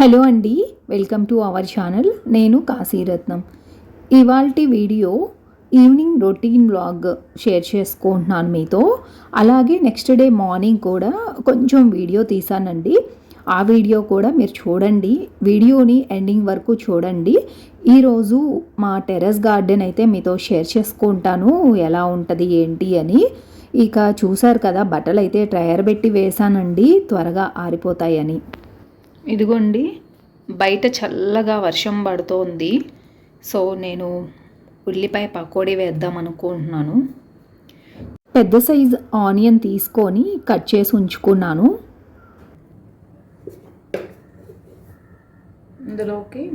Hello అండి welcome to our channel. నేను కాశీరత్నం. ఇవాల్టి video evening routine vlog share చేసుకుంటున్నాను మీతో. అలాగే నెక్స్ట్ డే మార్నింగ్ కూడా కొంచెం వీడియో తీసానండి. ఆ వీడియో కూడా మీరు చూడండి. వీడియోని ఎండింగ్ వరకు చూడండి. ఈరోజు మా టెర్రస్ గార్డెన్ అయితే మీతో షేర్ చేసుకుంటాను. ఎలా ఉంటుంది ఏంటి అని. ఇక చూసారు కదా బట్టలు అయితే ట్రయర్ పెట్టి వేసానండి. త్వరగా ఆరిపోతాయని. ఇదిగోండి బయట చల్లగా వర్షం పడుతోంది. సో నేను ఉల్లిపాయ పకోడీ వేద్దాం అనుకుంటున్నాను. పెద్ద సైజ్ ఆనియన్ తీసుకొని కట్ చేసి ఉంచుకున్నాను. ఇందులోకి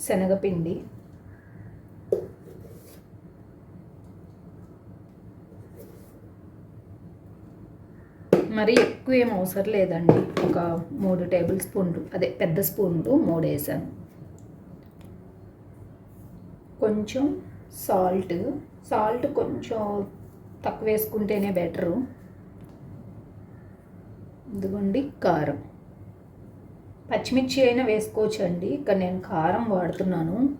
శనగపిండి మరి ఎక్కువ ఏం అవసరం లేదండి. ఒక మూడు టేబుల్ స్పూన్లు అదే పెద్ద స్పూన్లు మూడు వేసాను. కొంచెం సాల్ట్ సాల్ట్ కొంచెం తక్కువ వేసుకుంటేనే బెటరు. ఇదిగోండి కారం. పచ్చిమిర్చి అయినా వేసుకోవచ్చు అండి ఇక్కడ నేను కారం వాడుతున్నాను.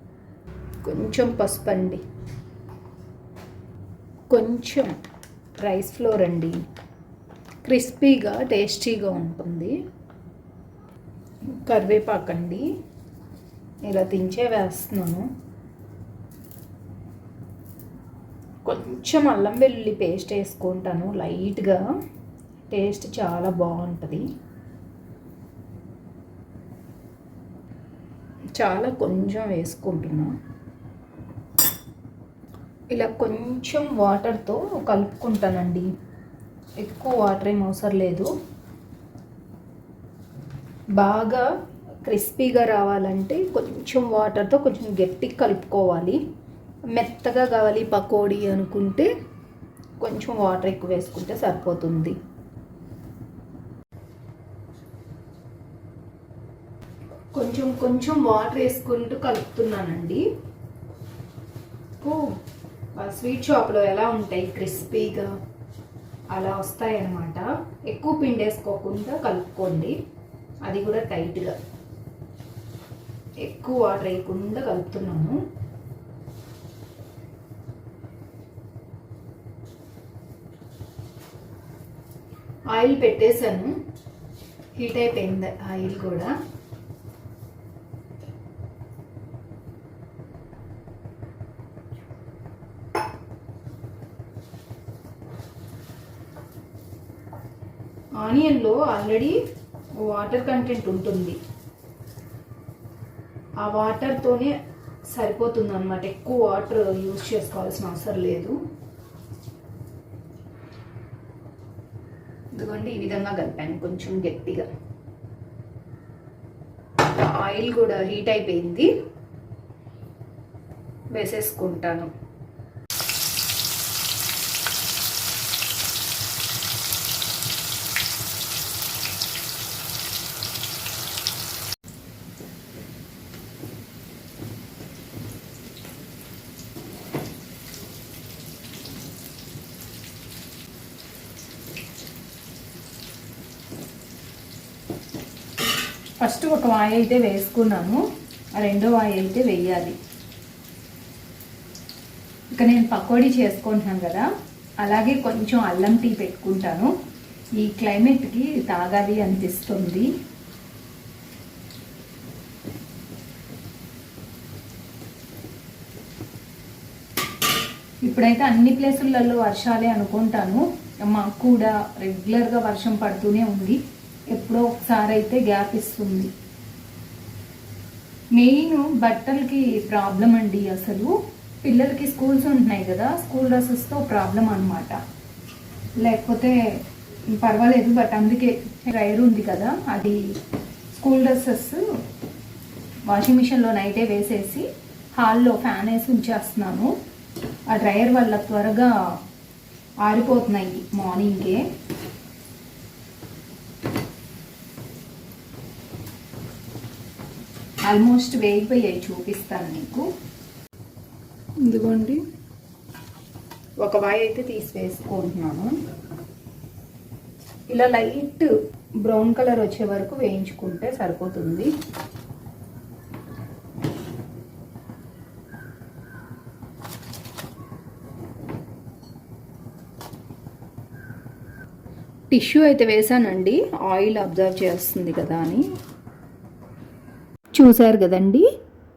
కొంచెం పసుపు అండి. కొంచెం రైస్ ఫ్లోర్ అండి. క్రిస్పీగా టేస్టీగా ఉంటుంది. కరివేపాకండి. ఇలా దించే వేస్తున్నాను. కొంచెం అల్లం వెల్లుల్లి పేస్ట్ వేసుకుంటాను లైట్గా. టేస్ట్ చాలా బాగుంటుంది. చాలా కొంచెం వేసుకుంటున్నా. ఇలా కొంచెం వాటర్తో కలుపుకుంటానండి. ఎక్కువ వాటర్ ఏం అవసరం లేదు. బాగా క్రిస్పీగా రావాలంటే కొంచెం వాటర్తో కొంచెం గట్టిగా కలుపుకోవాలి. మెత్తగా కావాలి పకోడీ అనుకుంటే కొంచెం వాటర్ ఎక్కువ వేసుకుంటే సరిపోతుంది. కొంచెం కొంచెం వాటర్ వేసుకుంటూ కలుపుతున్నానండి. స్వీట్ షాప్లో ఎలా ఉంటాయి క్రిస్పీగా? అలా వస్తాయన్నమాట. ఎక్కువ పిండేసుకోకుండా కలుపుకోండి. అది కూడా టైట్గా. ఎక్కువ వాటర్ వేయకుండా కలుపుతున్నాను. ఆయిల్ పెట్టేశాను. హీట్ అయిపోయింది ఆయిల్ కూడా. ఆనియన్లో ఆల్రెడీ వాటర్ కంటెంట్ ఉంటుంది. ఆ వాటర్తోనే సరిపోతుంది అనమాట ఎక్కువ వాటర్ యూజ్ చేసుకోవాల్సిన అవసరం లేదు. ఎందుకంటే ఈ విధంగా కలిపాను కొంచెం గట్టిగా. ఆయిల్ కూడా హీట్ అయిపోయింది. వేసేసుకుంటాను. ఫస్ట్ ఒక వాయి అయితే వేసుకున్నాను ఆ రెండో వాయి అయితే వేయాలి. ఇక నేను పకోడీ చేసుకుంటున్నాను కదా. అలాగే కొంచెం అల్లం టీ పెట్టుకుంటాను. ఈ క్లైమేట్కి తాగాలి అనిపిస్తుంది. ఇప్పుడైతే అన్ని ప్లేసులలో వర్షాలే అనుకుంటాను. మాకు కూడా రెగ్యులర్గా వర్షం పడుతూనే ఉంది. ఎప్పుడో ఒకసారి అయితే గ్యాప్ ఇస్తుంది. మెయిన్ బట్టలకి ప్రాబ్లం అండి అసలు. పిల్లలకి స్కూల్స్ ఉంటున్నాయి కదా స్కూల్ డ్రెస్సెస్తో ప్రాబ్లం అనమాట లేకపోతే పర్వాలేదు బట్ అందుకే డ్రైర్ ఉంది కదా అది స్కూల్ డ్రెస్సెస్ వాషింగ్ మిషన్లో నైటే వేసేసి హాల్లో ఫ్యాన్ వేసి ఉంచేస్తున్నాను. ఆ డ్రైయర్ వల్ల త్వరగా ఆరిపోతున్నాయి మార్నింగే. ఆల్మోస్ట్ వేగిపోయాయి చూపిస్తాను మీకు ఇదిగోండి. ఒక వాయి అయితే తీసివేసుకుంటున్నాను ఇలా లైట్ బ్రౌన్ కలర్ వచ్చే వరకు వేయించుకుంటే సరిపోతుంది. టిష్యూ అయితే వేసానండి. ఆయిల్ అబ్జర్వ్ చేస్తుంది కదా అని. చూశారు కదండి.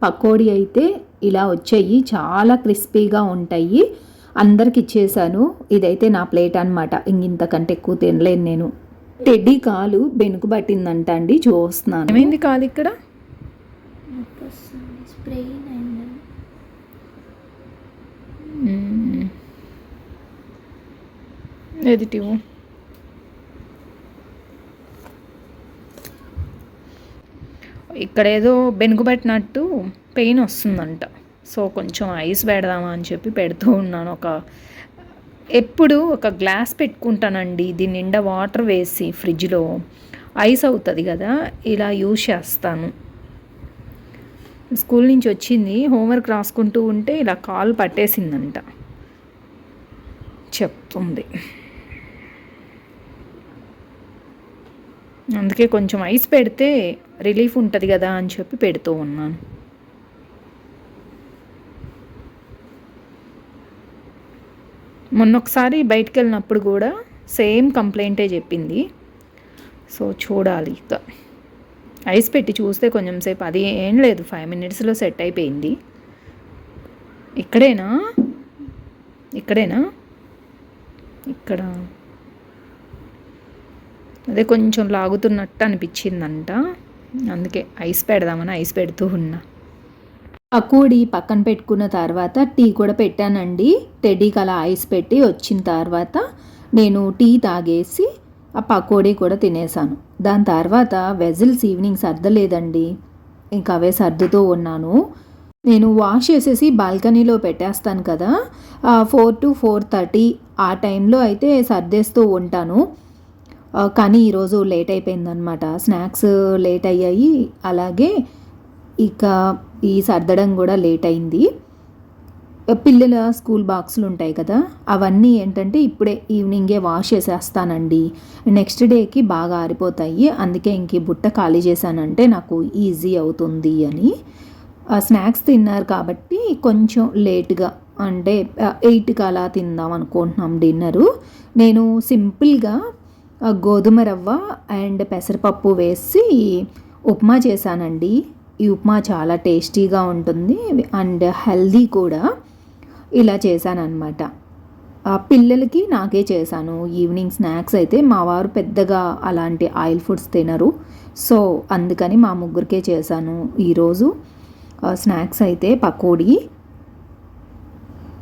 పకోడీ అయితే ఇలా వచ్చాయి చాలా క్రిస్పీగా ఉంటాయి. అందరికి ఇచ్చేసాను ఇదైతే నా ప్లేట్ అనమాట ఇంతకంటే ఎక్కువ తినలేను నేను. టెడ్డీ కాలు బెనుకు పట్టిందంట అండి. చూస్తున్నాను. ఏమైంది కాలు ఇక్కడ? ఎదిటివ్ ఇక్కడ ఏదో బెనుగుబెట్టినట్టు పెయిన్ వస్తుందంట. సో కొంచెం ఐస్ పెడదామా అని చెప్పి పెడుతూ ఉన్నాను. ఒక ఎప్పుడు ఒక గ్లాస్ పెట్టుకుంటానండి. దీని నిండా వాటర్ వేసి ఫ్రిడ్జ్లో ఐస్ అవుతుంది కదా ఇలా యూజ్ చేస్తాను. స్కూల్ నుంచి వచ్చింది హోంవర్క్ రాసుకుంటూ ఉంటే ఇలా కాలు పట్టేసిందంట. చెప్తుంది. అందుకే కొంచెం ఐస్ పెడితే రిలీఫ్ ఉంటుంది కదా అని చెప్పి పెడుతూ ఉన్నాను. మొన్న ఒకసారి బయటికి వెళ్ళినప్పుడు కూడా సేమ్ కంప్లైంటే చెప్పింది. సో చూడాలి ఇక. ఐస్ పెట్టి చూస్తే కొంచెం సేపు అది ఏం లేదు ఫైవ్ మినిట్స్లో సెట్ అయిపోయింది. ఇక్కడేనా? ఇక్కడేనా? ఇక్కడ అదే కొంచెం లాగుతున్నట్టు అనిపించిందంట. అందుకే ఐస్ పెడదామని ఐస్ పెడుతూ ఉన్నా. పకోడీ పక్కన పెట్టుకున్న తర్వాత టీ కూడా పెట్టానండి. టెడ్డీకి అలా ఐస్ పెట్టి వచ్చిన తర్వాత నేను టీ తాగేసి ఆ పకోడీ కూడా తినేసాను దాని తర్వాత వెజిల్స్ ఈవినింగ్ సర్దలేదండి. ఇంకా అవే సర్దుతూ ఉన్నాను. నేను వాష్ చేసేసి బాల్కనీలో పెట్టేస్తాను కదా. ఫోర్ టు ఫోర్ థర్టీ ఆ టైంలో అయితే సర్దేస్తూ ఉంటాను. కానీ ఈరోజు లేట్ అయిపోయిందనమాట స్నాక్స్ లేట్ అయ్యాయి. అలాగే ఇక ఈ సర్దడం కూడా లేట్ అయింది. పిల్లల స్కూల్ బాక్సులు ఉంటాయి కదా అవన్నీ ఏంటంటే ఇప్పుడే ఈవినింగే వాష్ చేసేస్తానండి. నెక్స్ట్ డేకి బాగా ఆరిపోతాయి. అందుకే ఇంక బుట్ట ఖాళీ చేశానంటే నాకు ఈజీ అవుతుంది అని. స్నాక్స్ తిన్నారు కాబట్టి కొంచెం లేట్గా అంటే ఎయిట్కి అలా తిందాం అనుకుంటున్నాం డిన్నరు. నేను సింపుల్గా గోధుమ రవ్వ అండ్ పెసరపప్పు వేసి ఉప్మా చేశానండి. ఈ ఉప్మా చాలా టేస్టీగా ఉంటుంది అండ్ హెల్దీ కూడా. ఇలా చేశానన్నమాట. పిల్లలకి నాకే చేశాను. ఈవినింగ్ స్నాక్స్ అయితే మా వారు పెద్దగా అలాంటి ఆయిల్ ఫుడ్స్ తినరు. సో అందుకని మా ముగ్గురికే చేశాను. ఈరోజు స్నాక్స్ అయితే పకోడీ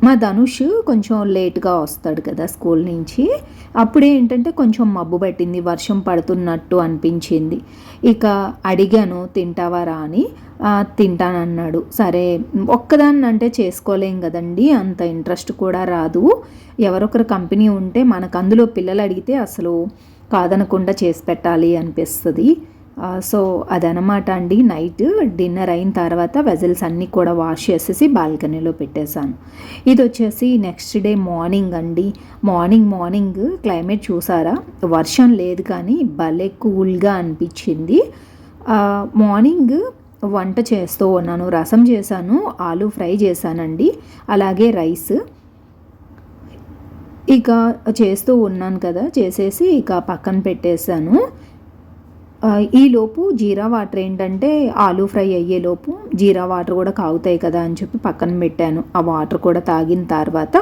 మా ధనుష్ కొంచెం లేట్గా వస్తాడు కదా స్కూల్ నుంచి. అప్పుడే ఏంటంటే కొంచెం మబ్బు పట్టింది వర్షం పడుతున్నట్టు అనిపించింది. ఇక అడిగాను తింటావా రా? అని. తింటానన్నాడు. సరే ఒక్కదాన్ని అంటే చేసుకోలేం కదండి అంత ఇంట్రెస్ట్ కూడా రాదు. ఎవరొకరు కంపెనీ ఉంటే మనకు అందులో పిల్లలు అడిగితే అసలు కాదనకుండా చేసి పెట్టాలి అనిపిస్తుంది. సో అదనమాట అండి. నైట్ డిన్నర్ అయిన తర్వాత వెజల్స్ అన్నీ కూడా వాష్ చేసేసి బాల్కనీలో పెట్టేశాను. ఇది వచ్చేసి నెక్స్ట్ డే మార్నింగ్ అండి. మార్నింగ్ మార్నింగ్ క్లైమేట్ చూసారా? వర్షం లేదు కానీ భలే కూల్గా అనిపించింది. మార్నింగ్ వంట చేస్తూ ఉన్నాను. రసం చేశాను ఆలు ఫ్రై చేశానండి. అలాగే రైస్. ఇక చేస్తూ ఉన్నాను కదా చేసేసి ఇక పక్కన పెట్టేశాను. ఈలోపు జీరా వాటర్ ఏంటంటే ఆలూ ఫ్రై అయ్యేలోపు జీరా వాటర్ కూడా కాగుతాయి కదా అని చెప్పి పక్కన పెట్టాను. ఆ వాటర్ కూడా తాగిన తర్వాత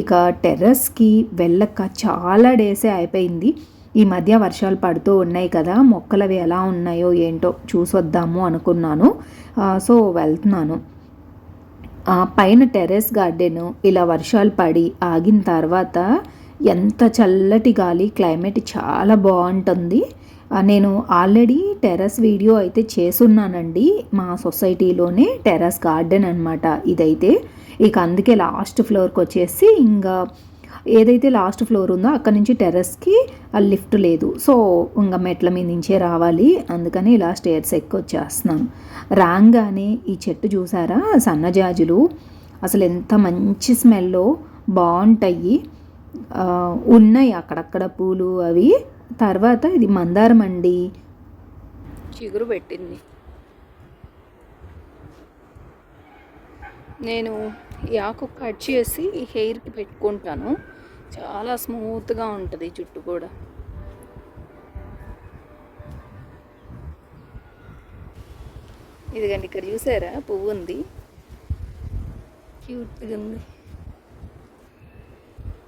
ఇక టెర్రస్కి వెళ్ళక చాలా డేసే అయిపోయింది. ఈ మధ్య వర్షాలు పడుతూ ఉన్నాయి కదా మొక్కలు అవి ఎలా ఉన్నాయో ఏంటో చూసొద్దాము అనుకున్నాను. సో వెళ్తున్నాను. పైన టెర్రస్ గార్డెన్ ఇలా వర్షాలు పడి ఆగిన తర్వాత ఎంత చల్లటి గాలి క్లైమేట్ చాలా బాగుంటుంది. నేను ఆల్రెడీ టెర్రస్ వీడియో అయితే చేసున్నానండి మా సొసైటీలోనే టెర్రస్ గార్డెన్ అనమాట ఇదైతే. ఇక అందుకే లాస్ట్ ఫ్లోర్కి వచ్చేసి ఇంకా ఏదైతే లాస్ట్ ఫ్లోర్ ఉందో అక్కడ నుంచి టెర్రస్కి లిఫ్ట్ లేదు. సో ఇంకా మెట్ల మీద నుంచే రావాలి. అందుకని ఇలా స్టేర్స్ ఎక్కి వచ్చేస్తున్నాను రాగానే ఈ చెట్టు చూసారా? సన్నజాజులు అసలు ఎంత మంచి స్మెల్లో బాగుంటాయి. ఉన్నాయి అక్కడక్కడ పూలు అవి. తర్వాత ఇది మందారం అండి. చిగురు పెట్టింది. నేను ఈ ఆకు కట్ చేసి హెయిర్కి పెట్టుకుంటాను. చాలా స్మూత్గా ఉంటుంది చుట్టూ కూడా. ఇదిగండి ఇక్కడ చూసారా? పువ్వు ఉంది. క్యూట్గా ఉంది.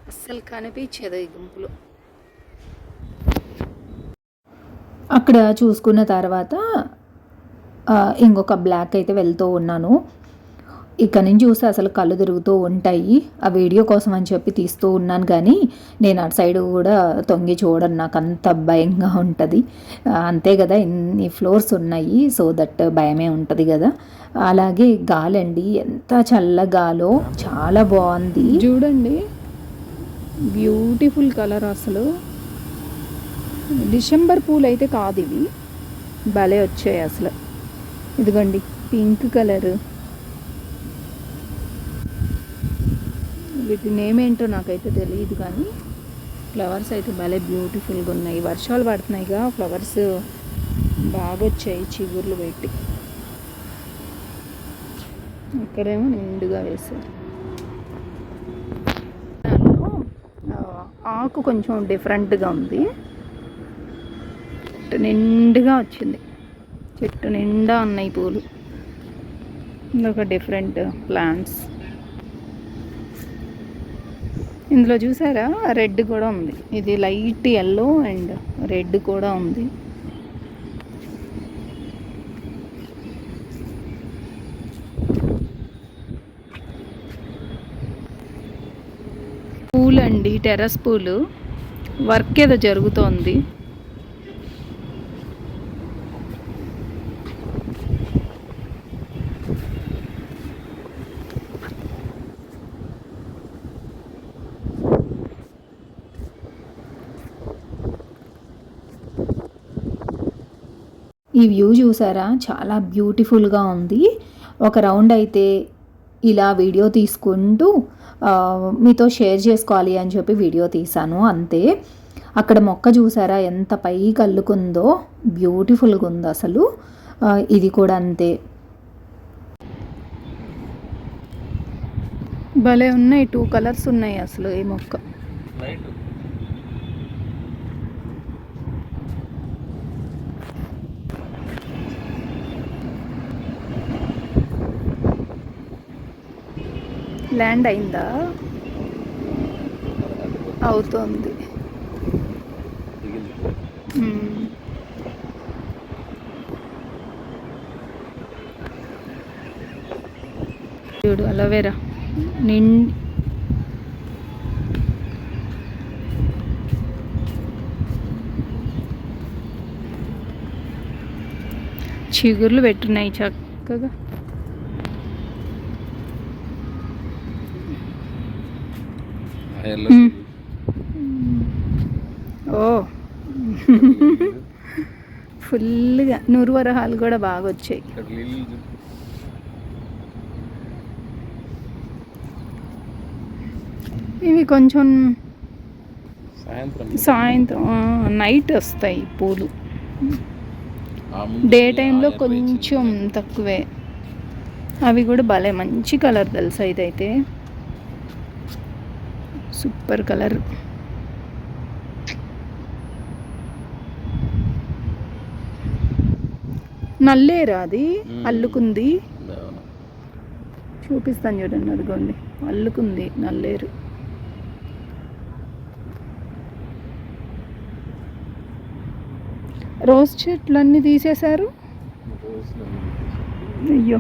అస్సలు కనిపించేదా ఈ గుంపులో. ఇక్కడ చూసుకున్న తర్వాత ఇంకొక బ్లాక్ అయితే వెళ్తూ ఉన్నాను. ఇక్కడ నుంచి చూస్తే అసలు కళ్ళు తిరుగుతూ ఉంటాయి. ఆ వీడియో కోసం అని చెప్పి తీస్తూ ఉన్నాను కానీ నేను అటు సైడ్ కూడా తొంగి చూడను. నాకు అంత భయంగా ఉంటుంది. అంతే కదా ఇన్ని ఫ్లోర్స్ ఉన్నాయి. సో దట్ భయమే ఉంటుంది కదా. అలాగే గాలండి. ఎంత చల్లగాలో చాలా బాగుంది. చూడండి. బ్యూటిఫుల్ కలర్ అసలు. డిసెంబర్ పూలు అయితే కాదు ఇవి భలే వచ్చాయి అసలు. ఇదిగోండి పింక్ కలర్. వీటి నేమ్ ఏంటో నాకైతే తెలియదు కానీ ఫ్లవర్స్ అయితే భలే బ్యూటిఫుల్గా ఉన్నాయి. వర్షాలు పడుతున్నాయిగా ఫ్లవర్స్ బాగా వచ్చాయి చిగుర్లు పెట్టి. ఇక్కడేమో నిండుగా వేశారు. ఆకు కొంచెం డిఫరెంట్గా ఉంది. చెట్టు నిండుగా వచ్చింది. చెట్టు నిండా ఉన్నాయి పూలు. ఇంకొక డిఫరెంట్ ప్లాంట్స్ ఇందులో చూసారా? రెడ్ కూడా ఉంది. ఇది లైట్ ఎల్లో అండ్ రెడ్ కూడా ఉంది. పూలండి టెర్రస్ పూలు. వర్క్ ఏదో జరుగుతోంది. ఈ వ్యూ చూసారా? చాలా బ్యూటిఫుల్గా ఉంది. ఒక రౌండ్ అయితే ఇలా వీడియో తీసుకుంటూ మీతో షేర్ చేసుకోవాలి అని చెప్పి వీడియో తీశాను అంతే. అక్కడ మొక్క చూసారా? ఎంత పైకి అల్లుకుందో. బ్యూటిఫుల్గా ఉంది అసలు. ఇది కూడా అంతే. భలే ఉన్నాయి. టూ కలర్స్ ఉన్నాయి అసలు ఈ మొక్క. ల్యాండ్ అయిందా? అవుతోంది. చూడు అలవేరా నిండి చిగుర్లు పెట్టున్నాయి చక్కగా ఆ ఎల్లో మ్మ్. ఓ. ఫుల్గా నూరు వరహాలు కూడా బాగా వచ్చాయి. ఇవి కొంచెం సాయంత్రం. నైట్ వస్తాయి పూలు. డే టైంలో కొంచెం. తక్కువే. అవి కూడా భలే మంచి కలర్ తెలుసా ఇదైతే. Super colour. నల్లేరా అది. అల్లుకుంది. చూపిస్తాను చూడండి అదిగోండి. అల్లుకుంది నల్లేరు. రోజ్ చెట్లన్నీ తీసేశారు? రోజులు అయ్యో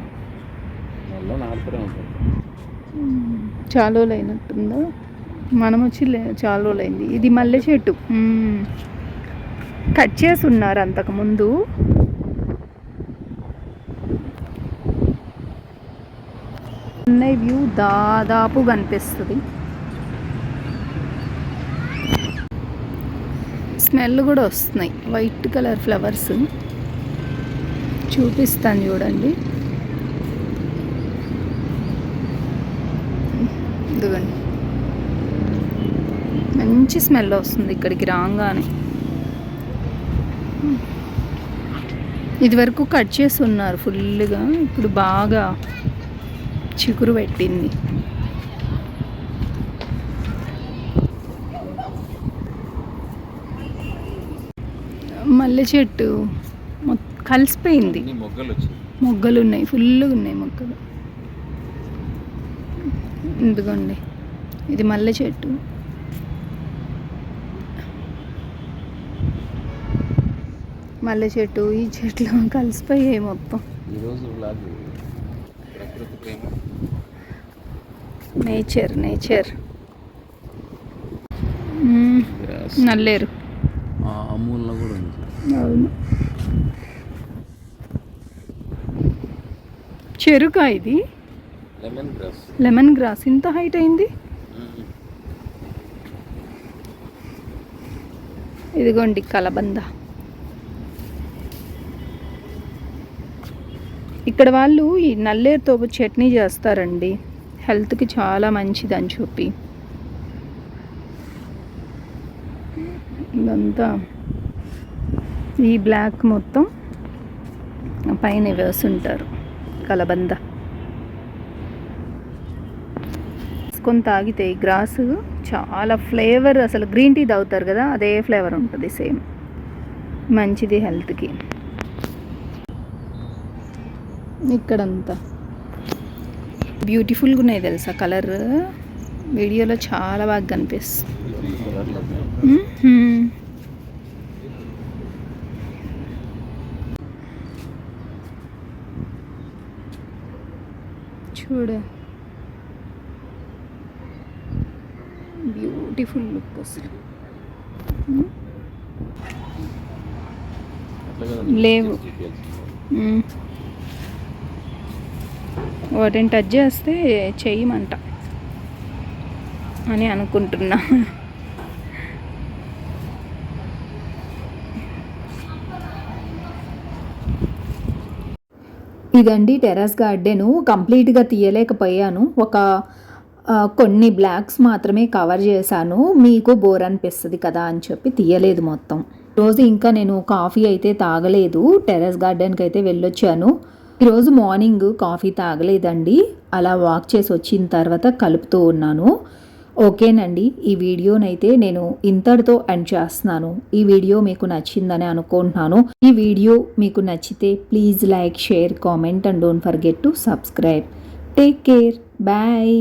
చాలా అయినట్టుందా మనం వచ్చి చాలా రోజులైంది. ఇది మల్లె చెట్టు. కట్ చేసి ఉన్నారు అంతకుముందు చెన్నై వ్యూ దాదాపు కనిపిస్తుంది. స్మెల్ కూడా వస్తున్నాయి. వైట్ కలర్ ఫ్లవర్స్ చూపిస్తాను చూడండి ఇదిగోండి మంచి స్మెల్ వస్తుంది ఇక్కడికి రాగానే. ఇది వరకు కట్ చేసి ఉన్నారు ఫుల్గా. ఇప్పుడు బాగా చిగురు పెట్టింది. మల్లె చెట్టు కలిసిపోయింది. మొగ్గలు ఉన్నాయి ఫుల్గా ఉన్నాయి మొగ్గలు. ఇదిగోండి. ఇది మల్లె చెట్టు. మల్లె చెట్టు ఈ చెట్లు కలిసిపోయాయి మొత్తం. Nature nature. నల్లేరు. అమూల్లో కూడా ఉంది. అవును. చెరుక ఇది? లెమన్ గ్రాస్ లెమన్ గ్రాస్ ఇంత హైట్ అయింది? ఇదిగోండి కలబంద. ఇక్కడ వాళ్ళు ఈ నల్లేరుతో చట్నీ చేస్తారండి. హెల్త్కి చాలా మంచిది అని చెప్పి. ఇదంతా ఈ బ్లాక్ మొత్తం పైన వేసుంటారు కలబంద. వేసుకొని తాగితే ఈ గ్రాస్ చాలా ఫ్లేవర్ అసలు గ్రీన్ టీ తాగుతారు కదా అదే ఫ్లేవర్ ఉంటుంది సేమ్. మంచిది హెల్త్కి. ఇక్కడంతా. బ్యూటిఫుల్గా ఉన్నాయి తెలుసా కలర్ వీడియోలో చాలా బాగా కనిపిస్తుంది. చూడ. బ్యూటిఫుల్ లుక్ అసలు. లేవు. వాటిని టచ్ చేస్తే చేయమంట అని అనుకుంటున్నా. ఇదండి టెర్రస్ గార్డెను. కంప్లీట్గా తీయలేకపోయాను. ఒక కొన్ని బ్లాక్స్ మాత్రమే కవర్ చేశాను. మీకు బోర్ అనిపిస్తుంది కదా అని చెప్పి తీయలేదు మొత్తం. రోజు ఇంకా నేను కాఫీ అయితే తాగలేదు. టెర్రస్ గార్డెన్కి అయితే వెళ్ళొచ్చాను. ఈరోజు మార్నింగ్ కాఫీ తాగలేదండి. అలా వాక్ చేసి వచ్చిన తర్వాత కలుపుతూ ఉన్నాను. ఓకేనండి ఈ వీడియోనైతే నేను ఇంతటితో ఎండ్ చేస్తున్నాను. ఈ వీడియో మీకు నచ్చిందని అనుకుంటున్నాను. ఈ వీడియో మీకు నచ్చితే please like share comment and don't forget to subscribe. Take care. Bye.